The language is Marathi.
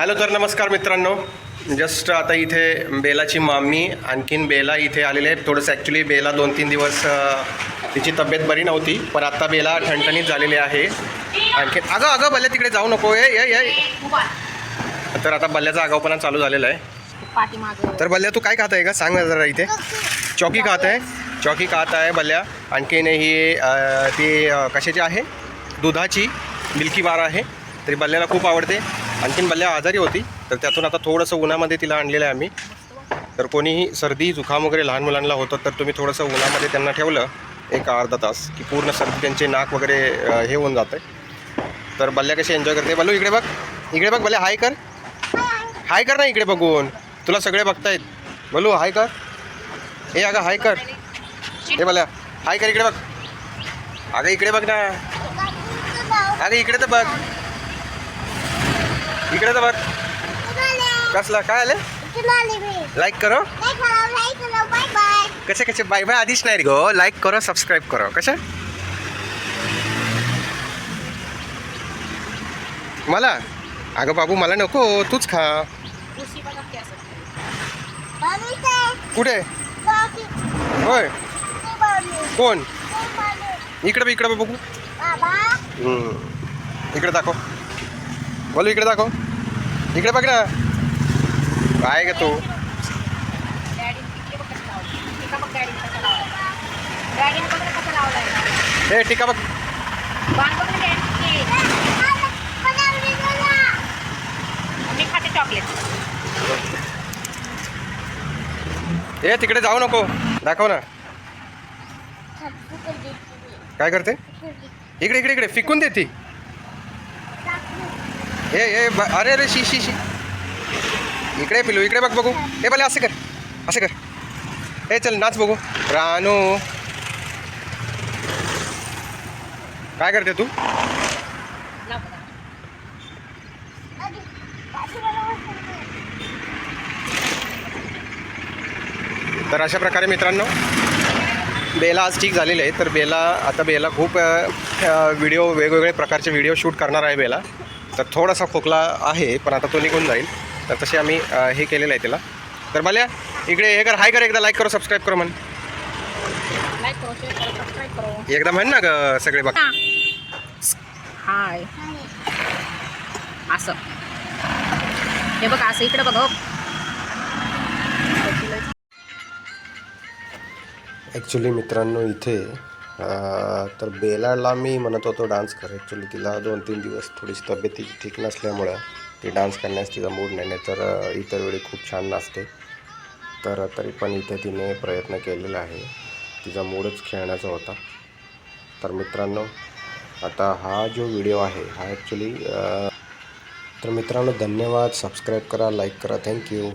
हॅलो तर नमस्कार मित्रांनो. जस्ट आता इथे बेलाची मामी आणखीन बेला इथे आलेले आहे थोडंसं ॲक्च्युली बेला दोन तीन दिवस तिची तब्येत बरी नव्हती पण आता बेला ठणठणीत झालेली आहे. आणखीन अगं अगं बल्ल्या तिकडे जाऊ नको. ये ये ये तर आता बल्ल्याचा आगाऊपणा चालू झालेला आहे. तर बल्ल्या तू काय खात आहे का सांग ना जरा इथे. चौकी खात आहे. चौकी खात आहे बल्ल्या आणखीन ही ती कशाची आहे? दुधाची मिल्की बार आहे. तरी बल्ल्याला खूप आवडते. आणखीन बल्ल्या आजारी होती तर त्यातून आता थोडंसं उन्हामध्ये तिला आणलेलं आहे आम्ही. तर कोणीही सर्दी जुखाम वगैरे लहान मुलांना होतं तर तुम्ही थोडंसं उन्हामध्ये त्यांना ठेवलं एक अर्धा तास की पूर्ण सर्दी त्यांचे नाक वगैरे हे होऊन जातं. तर बल्ल्या कशी एन्जॉय करते? बल्लू इकडे बघ. इकडे बघ बल्ल्या हाय कर. हाय कर ना इकडे बघून. तुला सगळे बघतायत. बोलू हाय कर. हे अगं हाय कर. हे बोला हाय कर इकडे बघ. अगं इकडे बघ ना. अगं इकडे तर बघ. इकडे तर बघ. कसला? काय आलं? लाईक करो. कसे कसे? Bye bye. आधीच नाही रे. गो लाईक करो सबस्क्राईब करो. कशा मला? अगं बाबू मला नको. तूच खा. कुठे? होय. कोण? इकडे इकडे बघ. इकडे दाखव. बोलू इकडे दाखव. इकडे बघ ना. काय ग तू? हे टिका बघ. मी खाते चॉकलेट ए तिकडे जाऊ नको. दाखव ना. काय करते? इकडे इकडे इकडे. फिकून देते हे हे ब- अरे अरे शी शी शी. इकडे पिलू इकडे बघ बघू. हे भले असं कर असं कर. हे चल नाच बघू. रानू. काय करते तू? तर अशा प्रकारे मित्रांनो बेला आज ठीक झालेले आहे. तर बेला आता बेला खूप व्हिडिओ वेगवेगळे प्रकारचे व्हिडिओ शूट करणार आहे बेला. तर थोडासा खोकला आहे पण आता तो निघून जाईल. तर तसे आम्ही हे केलेलं आहे त्याला. तर मला इकडे हे कर हाय कर एकदा लाईक करो सबस्क्राईब करो म्हण. लाईक करो शेअर करो सबस्क्राईब करो. एकदा म्हण ना ग सगळे बघ. हाय. असं. हे बघ असं इकडे बघ हो. ॲक्च्युली मित्रांनो इथे तर बेलाला मी म्हणत होतो डान्स कर. ॲक्च्युली तिला दोन तीन दिवस थोडीशी तब्येत तिची ठीक नसल्यामुळं ती डान्स करण्यास तिचा मूड नाही नाही तर इतर वेळी खूप छान नाचते. तर तरी पण इथे तिने प्रयत्न केलेला आहे. तिचा मूडच खेळण्याचा होता. तर मित्रांनो आता हा जो व्हिडिओ आहे हा ॲक्च्युली तर मित्रांनो धन्यवाद. सबस्क्राईब करा लाईक करा. थँक्यू